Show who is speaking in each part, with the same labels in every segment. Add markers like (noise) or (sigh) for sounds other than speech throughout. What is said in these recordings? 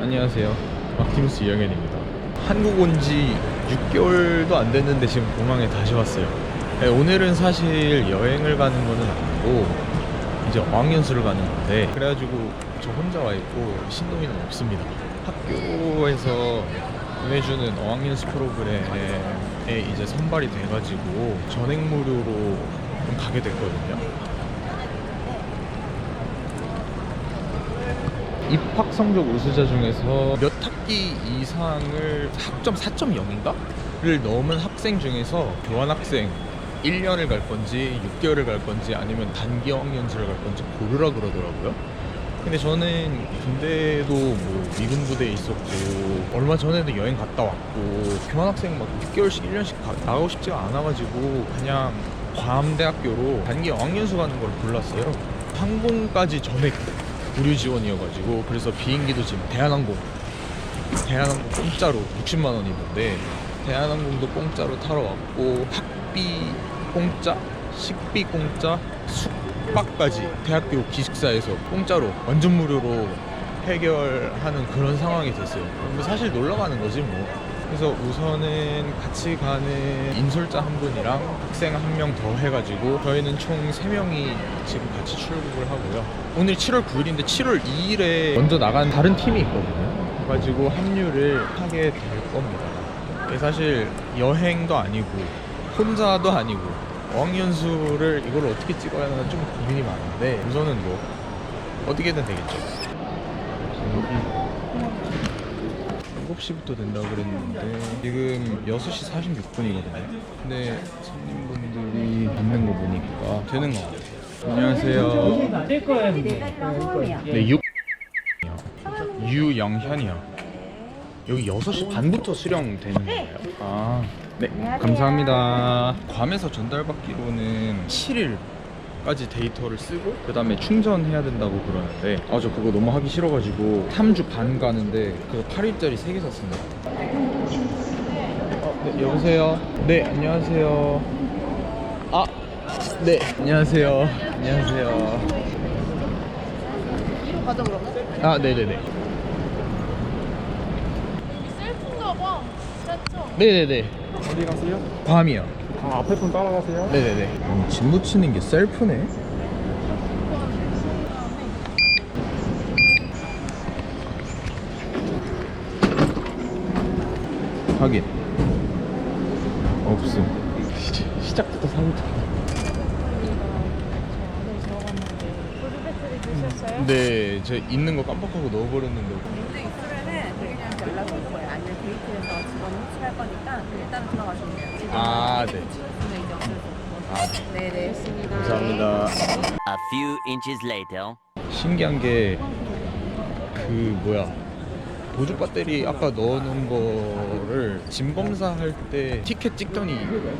Speaker 1: 안녕하세요. 막티무스 이영현입니다. 한국 온 지 6개월도 안 됐는데 지금 공항에 다시 왔어요. 네, 오늘은 사실 여행을 가는 거는 아니고 이제 어학연수를 가는 건데 그래가지고 저 혼자 와 있고 신동이는 없습니다. 학교에서 보내주는 어학연수 프로그램에 이제 선발이 돼가지고 전액 무료로 좀 가게 됐거든요. 입학 성적 우수자 중에서 몇 학기 이상을 학점 4.0인가를 넘은 학생 중에서 교환학생 1년을 갈 건지 6개월을 갈 건지 아니면 단기 어학연수를 갈 건지 고르라 그러더라고요. 근데 저는 군대도 뭐 미군 부대에 있었고 얼마 전에도 여행 갔다 왔고 교환학생 막 6개월씩 1년씩 가, 나가고 싶지가 않아가지고 그냥 괌대학교로 단기 어학연수 가는 걸 골랐어요. 항공까지 전액 무료 지원이어가지고 그래서 비행기도 지금 대한항공 대한항공 공짜로 60만 원이던데 대한항공도 공짜로 타러 왔고 학비 공짜 식비 공짜 숙박까지 대학교 기숙사에서 공짜로 완전 무료로 해결하는 그런 상황이 됐어요. 뭐 사실 놀러 가는 거지 뭐. 그래서 우선은 같이 가는 인솔자 한 분이랑 학생 한 명 더 해가지고 저희는 총 3명이 지금 같이 출국을 하고요. 오늘 7월 9일인데 7월 2일에 먼저 나간 다른 팀이 있거든요. 그래가지고 합류를 하게 될 겁니다. 이게 사실 여행도 아니고 혼자도 아니고 어학연수를 이걸 어떻게 찍어야 하나 좀 고민이 많은데 우선은 뭐 어떻게든 되겠죠. 여기 7시부터 된다고 그랬는데 지금 6시 46분이거든요. 근데 손님분들이 받는 거 보니까 되는 거 같아요. 안녕하세요.
Speaker 2: 뜰 거예요.
Speaker 1: 네, 6 유영현이요. 여기 6시 반부터 수령되는 거예요? 아, 네. 감사합니다. 괌에서 전달받기로는 7일 까지 데이터를 쓰고 그 다음에 충전해야 된다고 그러는데 아, 저 그거 너무 하기 싫어가지고 3주 반 가는데 그거 8일짜리 3개 샀습니다. 어, 네, 여보세요? 네, 안녕하세요. 아, 네, 안녕하세요. 안녕하세요.
Speaker 3: 가자 그러면?
Speaker 1: 아, 네네네.
Speaker 3: 셀프인가 봐.
Speaker 1: 네네네.
Speaker 2: 어디 가세요?
Speaker 1: 괌이요.
Speaker 2: 아, 앞에 분 따라가세요.
Speaker 1: 네네네. 음, 짐 묻히는 게 셀프네. 확인. 없음. 시, 시작부터
Speaker 3: 드셨어요?
Speaker 1: 네, 저 있는 거 깜빡하고 넣어버렸는데.
Speaker 3: 문제 있으면은 그냥 연락 올 거예요. 아니면 데이트에서 직 원 호출할 거니까 일단은 들어가시면 돼요. 지금
Speaker 1: 아, 네.
Speaker 3: 이제 수
Speaker 1: 아, 네.
Speaker 3: 네네. 알겠습니다.
Speaker 1: 감사합니다.
Speaker 4: A few inches later.
Speaker 1: 신기한 게 그 뭐야 보조 배터리 아까 넣어놓은 거를 짐 검사할 때 티켓 찍더니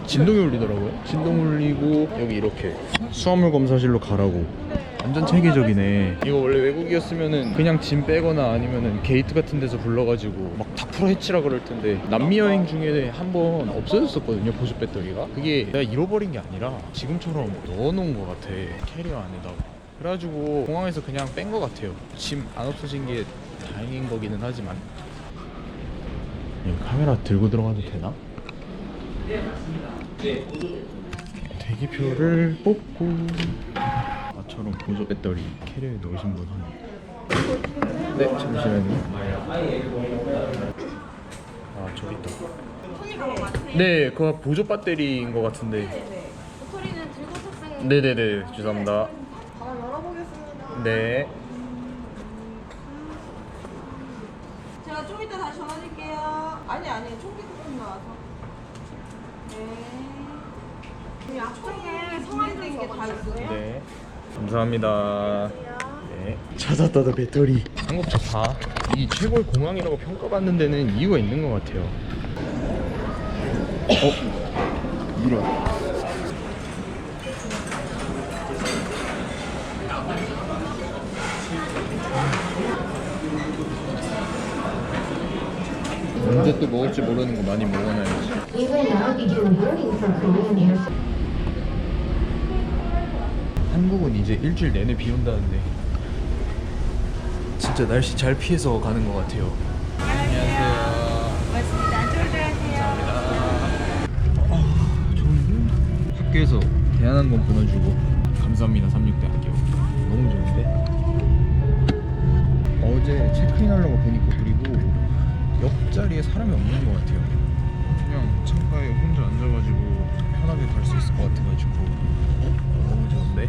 Speaker 1: 진동이 울리더라고요. 진동 울리고 여기 이렇게 수화물 검사실로 가라고. 완전 체계적이네. 이거 원래 외국이었으면은 그냥 짐 빼거나 아니면은 게이트 같은 데서 불러가지고 막 다 풀어 헤치라 그럴 텐데 남미 여행 중에 한 번 없어졌었거든요 보조 배터리가. 그게 내가 잃어버린 게 아니라 지금처럼 넣어놓은 것 같아 캐리어 안에다가. 그래가지고 공항에서 그냥 뺀 것 같아요. 짐 안 없어진 게 다행인 거기는 하지만. 여기 카메라 들고 들어가도 되나? 대기표를 뽑고 아처럼 보조 배터리 캐리어에 넣으신 분 한. 네 잠시만요. 아 저기 있다. 네 그거 보조 배터리인 것 같은데.
Speaker 3: 배터리는 들고 탑승.
Speaker 1: 네네네 죄송합니다.
Speaker 3: 바로 열어보겠습니다.
Speaker 1: 네.
Speaker 3: 제가 좀 이따 다시 전화 드릴게요. 아니 아니 총기 부품 나와서. 네. 앞쪽에 성화된 게다 있어요.
Speaker 1: 네. 감사합니다. 네. 찾았다, 나 배터리. 한국 좋다. 이 최고의 공항이라고 평가받는 데는 이유가 있는 것 같아요. 어? 이런. 언제 또 먹을지 모르는 거 많이 먹어놔야지. 한국은 이제 일주일 내내 비 온다는데 진짜 날씨 잘 피해서 가는 것 같아요. 안녕하세요.
Speaker 3: 고맙습니다. 안쪽으로 들어가세요.
Speaker 1: 아, 좋은데? 학교에서 대한항공 끊어주고 감사합니다 36대학교 너무 좋은데? 어제 체크인 하려고 보니까 그리고 옆자리에 사람이 없는 것 같아요 그냥 창가에 혼자 앉아가지고 편하게 갈 수 있을 것 같아가지고 어? 너무 좋은데?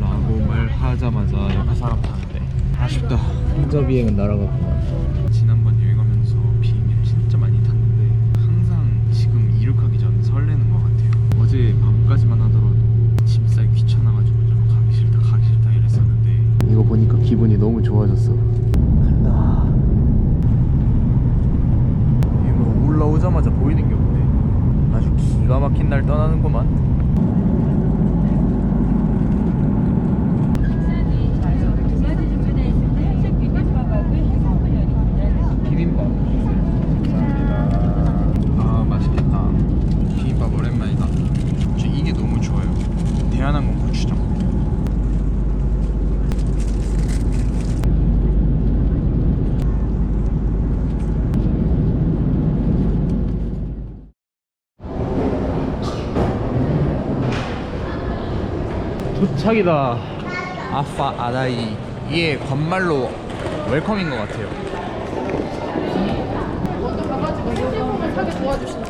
Speaker 1: 라고 말하자마자 옆에 사람 타는데. 아쉽다. 혼자 비행은 날아갔구만. 지난번 여행하면서 비행기를 진짜 많이 탔는데 항상 지금 이륙하기 전 설레는 것 같아요. 어제 밤까지만 하더라도 짐 싸기 귀찮아가지고 좀 가기 싫다 가기 싫다 이랬었는데 이거 보니까 기분이 너무 좋아졌어 간다 이거 올라오자마자 보이는 게 없네 아주 기가 막힌 날 떠나는구만 비빔밥 감사합니다 아 맛있겠다 비빔밥 오랜만이다 저 이게 너무 좋아요 대한항공 고추장 도착이다. 아파 아다이. 이게 관말로 웰컴인 것 같아요
Speaker 5: 먼저 가가지고 핸드폰을 사게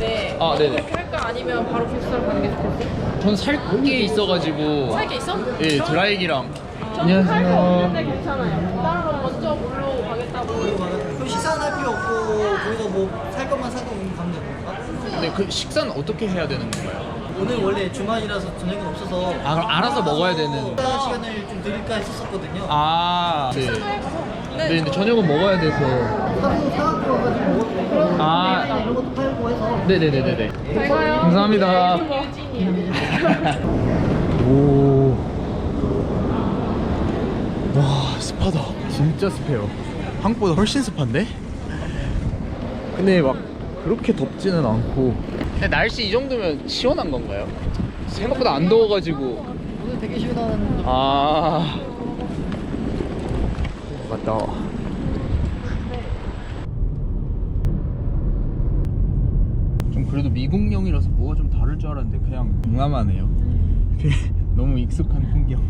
Speaker 5: 도와주신대.
Speaker 1: 아 네네
Speaker 5: 할까 아니면 바로 불살 가는 게 좋겠어?
Speaker 1: 전 살 게 있어가지고
Speaker 5: 살게 있어?
Speaker 1: 예 드라이기랑
Speaker 5: 저는 살게 없는데 괜찮아요. 다른 건 먼저 물로 가겠다고.
Speaker 6: 그럼 식사는 할 필요 없고 거기서 뭐 살 것만 사고 가면 되는 건가?
Speaker 1: 근데 그 식사는 어떻게 해야 되는 건가요?
Speaker 6: 오늘 원래 주말이라서 저녁은 없어서
Speaker 1: 아 그럼 알아서 먹어야 되는
Speaker 6: 식사 시간을 좀 드릴까 했었거든요
Speaker 1: 아 네. 네 근데 저녁은 먹어야 돼서
Speaker 6: 사갖고 와가지고
Speaker 1: 아.
Speaker 6: 이런 것도 팔고 해서
Speaker 1: 네네네네네
Speaker 5: 잘 가요.
Speaker 1: 감사합니다.
Speaker 5: 네.
Speaker 1: 오. 와, 습하다. 진짜 습해요. 한국보다 훨씬 습한데? 근데 막 그렇게 덥지는 않고. 근데 날씨 이 정도면 시원한 건가요? 생각보다 안 더워가지고.
Speaker 6: 오늘 되게 시원한
Speaker 1: 아. 맞다. 좀 그래도 미국령이라서 뭐가 좀 다를 줄 알았는데 그냥 동남아네요. (laughs) 너무 익숙한 풍경.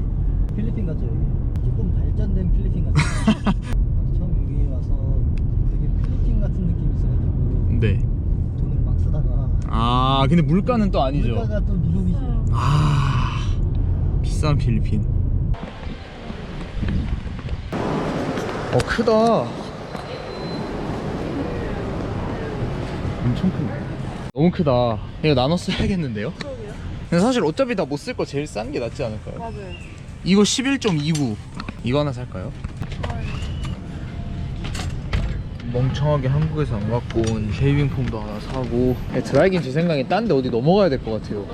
Speaker 6: 필리핀 같죠 여기 조금 발전된 필리핀 같죠 (laughs) 처음 여기 와서 되게 필리핀 같은 느낌이 있어가지고
Speaker 1: 네.
Speaker 6: 돈을 막 쓰다가
Speaker 1: 아 근데 물가는 또 아니죠.
Speaker 6: 물가가 또 미국이지
Speaker 1: 아 비싼 필리핀. 어 크다. 엄청 크네. 너무 크다. 이거 나눠 써야겠는데요? 근데 사실 어차피 다 못 쓸 거 제일 싼 게 낫지 않을까요?
Speaker 5: 맞아요.
Speaker 1: 이거 11.29 이거 하나 살까요? 멍청하게 한국에서 안 갖고 온 쉐이빙 폼도 하나 사고 드라이기는 제 생각에 딴 데 어디 넘어가야 될 것 같아요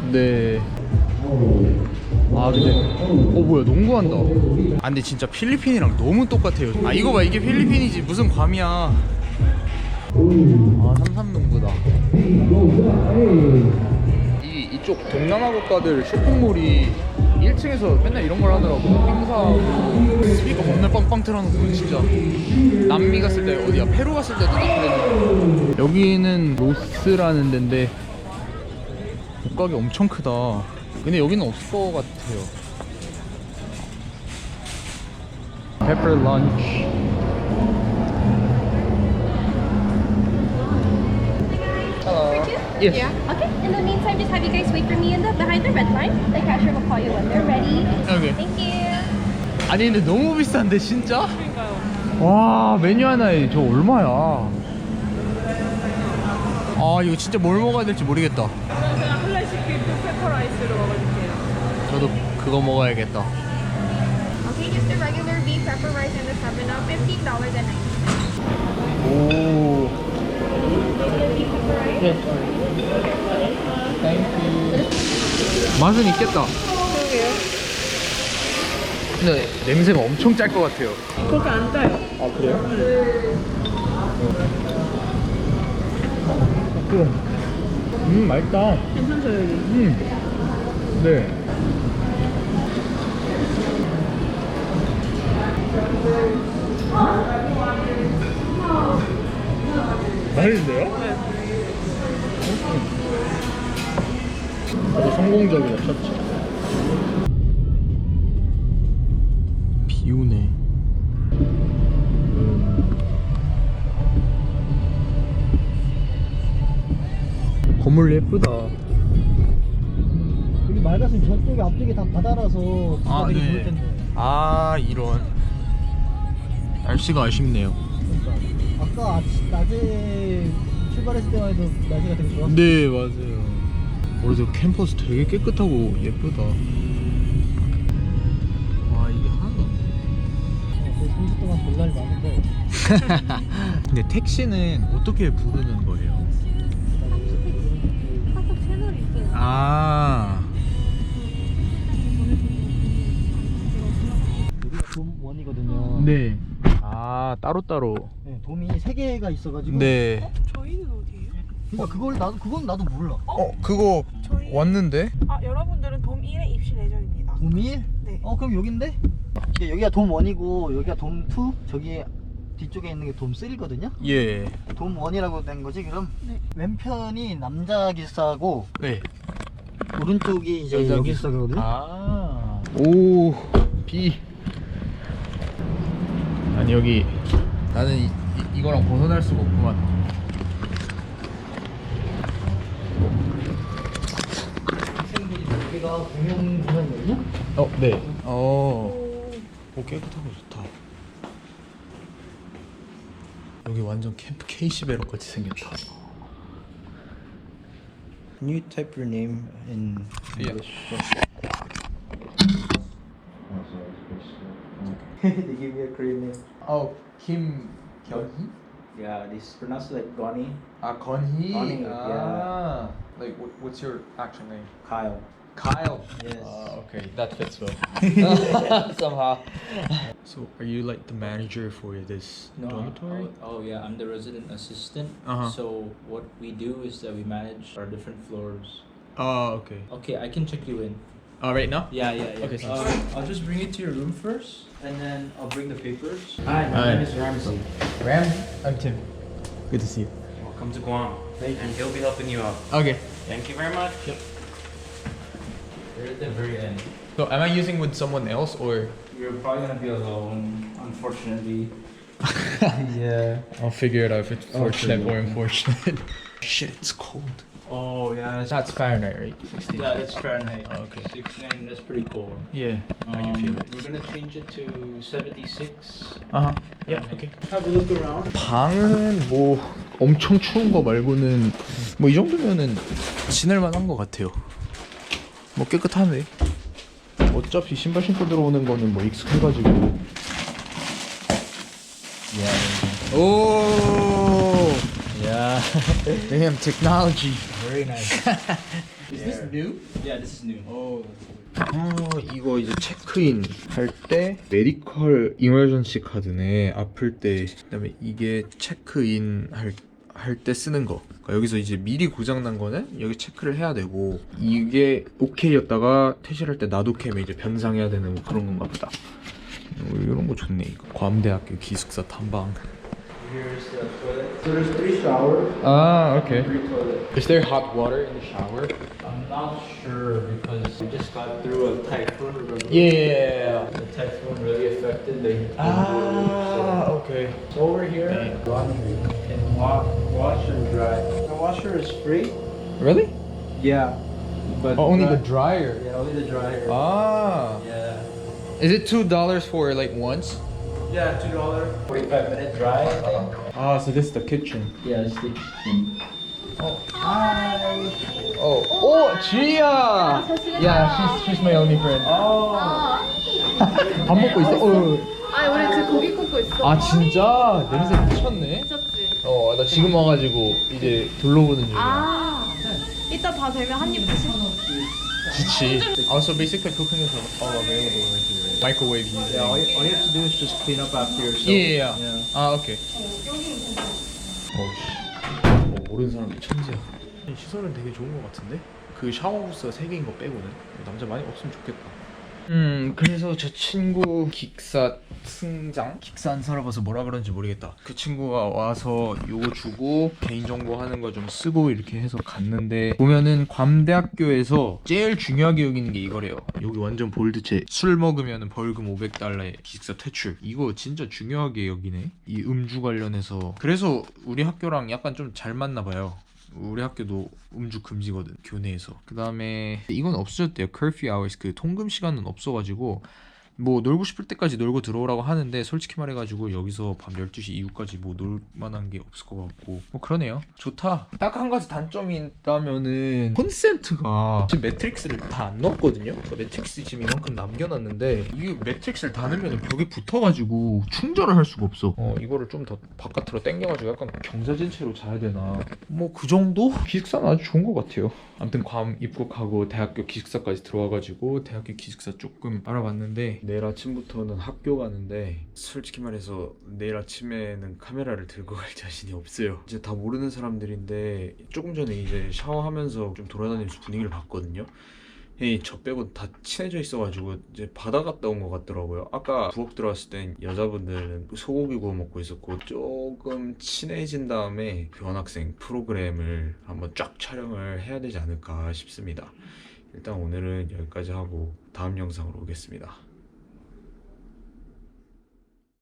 Speaker 1: 근데 아 근데 어 뭐야 농구한다. 아 근데 진짜 필리핀이랑 너무 똑같아요. 아 이거 봐 이게 필리핀이지. 무슨 괌이야. 아 삼삼농구다. 이 이쪽 동남아 국가들 쇼핑몰이 1층에서 맨날 이런 걸 하더라고. 행사하고 스피커 겁나 빵빵 틀어놓고 진짜. 남미 갔을 때 어디야? 페루 갔을 때도 딱 그랬는데 여기는 로스라는 데인데 옷가게 엄청 크다 근데 여기는 없을 것 같아요 페퍼 런치 Yes.
Speaker 7: Yeah. Okay. In the meantime, just have you guys wait for me in the behind the red line. The cashier will call you when they're ready.
Speaker 1: Okay.
Speaker 7: Thank you.
Speaker 1: 아니 근데 너무 비싼데 진짜? 와 메뉴 하나에 저 얼마야? 아 이거 진짜 뭘 먹어야 될지 모르겠다.
Speaker 5: 페퍼라이스로 먹어줄게요.
Speaker 1: 저도 그거 먹어야겠다.
Speaker 7: Okay, just the regular beef pepper rice and the seven up, fifteen dollars and ninety.
Speaker 1: 오. 네. 땡큐. 맛은 있겠다.
Speaker 5: 그러게요.
Speaker 1: 근데 냄새가 엄청 짤 것 같아요.
Speaker 5: 그렇게 안 짜요.
Speaker 1: 아 그래요? 음 맛있다
Speaker 5: 괜찮죠 여기?
Speaker 1: 음네 맛있는데요? 네. 음. 아주 성공적이다 셔츠 건물 예쁘다.
Speaker 6: 여기 맑았으면 저쪽에 앞쪽에 다 바다라서
Speaker 1: 아,
Speaker 6: 되게
Speaker 1: 네.
Speaker 6: 좋을 텐데.
Speaker 1: 아 이런 날씨가 아쉽네요.
Speaker 6: 그러니까 아까 아침, 낮에 출발했을 때만 해도 날씨가 되게 좋았어.
Speaker 1: 네 맞아요. 그래도 캠퍼스 되게 깨끗하고 예쁘다. 와 이게 하나도 없네.
Speaker 6: 거의 30 동안 볼 날이 많은데 (laughs)
Speaker 1: 근데 택시는 어떻게 부르는 거예요?
Speaker 6: 아게 여기가 돔 원이거든요.
Speaker 1: 네. 아 따로 따로.
Speaker 6: 네, 돔이 세 개가 있어가지고.
Speaker 1: 네.
Speaker 5: 저희는 어디예요?
Speaker 6: 그러니까 그걸 나도 그건 나도 몰라.
Speaker 1: 어 그거
Speaker 5: 저희
Speaker 1: 왔는데?
Speaker 5: 아 여러분들은 돔 1에 입실 예정입니다.
Speaker 6: 돔이?
Speaker 5: 네.
Speaker 6: 어 그럼 여긴데? 이게 여기가 돔 원이고 여기가 돔 투, 저기 뒤쪽에 있는 게 돔 3거든요.
Speaker 1: 예.
Speaker 6: 돔 원이라고 된 거지 그럼?
Speaker 5: 네.
Speaker 6: 왼편이 남자 기사고
Speaker 1: 네.
Speaker 6: 오른쪽이 이제 여기. 기사거든.
Speaker 1: 아. 오 비. 아니 여기 나는 이, 이, 이거랑 벗어날 수가 없구만.
Speaker 6: 여기가 공용 공간이거든요.
Speaker 1: 어 네. 어. 오 깨끗하고 좋다. 여기 완전 캠프 케이시베러 같이 생겼다.
Speaker 6: Can you type your name in English? Yeah. (laughs) (laughs) they give me a Korean name.
Speaker 1: Oh, Kim Kyunhee?
Speaker 8: Yeah, they pronounce it like Goni.
Speaker 1: Ah,
Speaker 8: Konhee. Ah.
Speaker 1: yeah. Like, what, what's your actual name?
Speaker 8: Kyle.
Speaker 1: Kyle.
Speaker 8: Yes.
Speaker 1: Uh, okay, that fits well (laughs) somehow. So, are you like the manager for this dormitory?
Speaker 8: Oh, oh, yeah, I'm the resident assistant.
Speaker 1: Uh-huh.
Speaker 8: So what we do is that we manage our different floors.
Speaker 1: Oh, okay.
Speaker 8: Okay, I can check you in.
Speaker 1: Uh, right now?
Speaker 8: Yeah, yeah, yeah.
Speaker 1: Okay,
Speaker 8: Uh, I'll just bring you to your room first, and then I'll bring the papers. Hi, my
Speaker 1: Hi.
Speaker 8: name is Ramsey.
Speaker 1: Ram, I'm Tim. Good to see you.
Speaker 9: Welcome to Guam. And he'll be helping you out.
Speaker 1: Okay.
Speaker 9: Thank you very much. Yep.
Speaker 8: We're at the very end.
Speaker 1: So, am I using with someone else or?
Speaker 8: You're probably gonna be alone, unfortunately.
Speaker 1: yeah. I'll figure it out if it's fortunate or unfortunate. Shit, it's cold.
Speaker 8: Oh yeah,
Speaker 1: That's Fahrenheit, right? 16.
Speaker 8: yeah, that's Fahrenheit.
Speaker 1: Oh, okay.
Speaker 8: 69, that's pretty cool.
Speaker 1: Yeah, I can feel
Speaker 8: Um,
Speaker 1: it.
Speaker 8: We're gonna change it to 76.
Speaker 1: Uh huh. Yeah. Okay.
Speaker 8: Have a look around.
Speaker 1: 방은 뭐 엄청 추운 거 말고는 뭐 이 정도면은 지낼 만한 것 같아요. 뭐 깨끗하네. 어차피 신발 신고 들어오는 거는 뭐 익숙해가지고. 오.
Speaker 8: Yeah. (laughs)
Speaker 1: Damn technology.
Speaker 8: Very nice. (laughs)
Speaker 1: Is this new?
Speaker 8: Yeah, this is new.
Speaker 1: 어 이거 이제 체크인 할 때 메디컬 이머전시 카드네 아플 때 그다음에 이게 체크인 할 할 때 쓰는 거 그러니까 여기서 이제 미리 고장 난 거는 여기 체크를 해야 되고 이게 오케이였다가 퇴실할 때 나도 캠에 이제 변상해야 되는 뭐 그런 건가 보다 어, 이런 거 좋네 이거 괌대학교 기숙사 탐방
Speaker 8: Here's the toilet. So there's three showers,
Speaker 1: 아 오케이
Speaker 8: three toilets.
Speaker 1: Is there hot water in the shower?
Speaker 8: I'm not sure because we just got through a typhoon. Remember?
Speaker 1: Yeah
Speaker 8: typhoon really affected the.
Speaker 1: Ah, so, okay.
Speaker 8: So over here, laundry and wash, wash and dry. The washer is free.
Speaker 1: Really?
Speaker 8: Yeah, but
Speaker 1: oh, only the dryer.
Speaker 8: Yeah, only the dryer.
Speaker 1: Ah.
Speaker 8: Yeah.
Speaker 1: Is it two dollars for like once?
Speaker 8: Yeah, two dollar. Forty-five minute dry.
Speaker 1: Ah, so this is the kitchen.
Speaker 8: Yeah, this the kitchen.
Speaker 1: Oh. Hi. Oh. Oh, Chia. Yeah, she's she's my only friend. Oh. 밥 먹고 있어. 어.
Speaker 3: 아, 우리 지금 고기 굽고 있어.
Speaker 1: 아 진짜 냄새 미쳤네.
Speaker 3: 미쳤지?
Speaker 1: 어, 나 지금 와가지고 이제 둘러보는 중이야.
Speaker 3: 아, 이따 다 되면 한입 드시.
Speaker 1: 지치. Also, basically cooking is all available right here. Microwave heat.
Speaker 8: Yeah, all you, all you have to do is just clean up after yourself.
Speaker 1: Yeah, yeah.
Speaker 8: Yeah.
Speaker 1: 아, 오케이. 어우씨. 어, 모르는 사람이 천지야. 시설은 되게 좋은 것 같은데? 그 샤워 부스가 3개인 거 빼고는 남자 많이 없으면 좋겠다. 음 그래서 저 친구 기사 승장? 기사 안 살아봐서 뭐라 그런지 모르겠다. 그 친구가 와서 요거 주고 개인정보 하는 거 좀 쓰고 이렇게 해서 갔는데 보면은 괌대학교에서 제일 중요하게 여기는 게 이거래요. 여기 완전 볼드체 술 먹으면 벌금 500달러에 기숙사 퇴출. 이거 진짜 중요하게 여기네. 이 음주 관련해서. 그래서 우리 학교랑 약간 좀 잘 맞나 봐요 우리 학교도 음주 금지거든 교내에서. 그 다음에 이건 없어졌대요. Curfew hours 그 통금 시간은 없어가지고 뭐 놀고 싶을 때까지 놀고 들어오라고 하는데 솔직히 말해가지고 여기서 밤 12시 이후까지 뭐 놀 만한 게 없을 것 같고. 뭐 그러네요. 좋다. 딱 한 가지 단점이 있다면은 콘센트가 지금 매트릭스를 다 안 넣었거든요. 그러니까 매트릭스 지금 이만큼 남겨놨는데 이게 매트릭스를 다 넣으면 벽에 붙어가지고 충전을 할 수가 없어. 어 이거를 좀 더 바깥으로 당겨가지고 약간 경사진 채로 자야 되나. 뭐 그 정도? 기숙사는 아주 좋은 것 같아요. 아무튼 괌 입국하고 대학교 기숙사까지 들어와가지고 대학교 기숙사 조금 알아봤는데 내일 아침부터는 학교 가는데 솔직히 말해서 내일 아침에는 카메라를 들고 갈 (laughs) 자신이 없어요 이제 다 모르는 사람들인데 조금 전에 이제 샤워하면서 좀 돌아다니면서 분위기를 봤거든요 이저 빼고 다 친해져 있어가지고 이제 바다 갔다 온 것 같더라고요. 아까 부엌 들어왔을 땐 여자분들은 소고기 구워 먹고 있었고 조금 친해진 다음에 교환학생 프로그램을 한번 쫙 촬영을 해야 되지 않을까 싶습니다. 일단 오늘은 여기까지 하고 다음 영상으로 오겠습니다.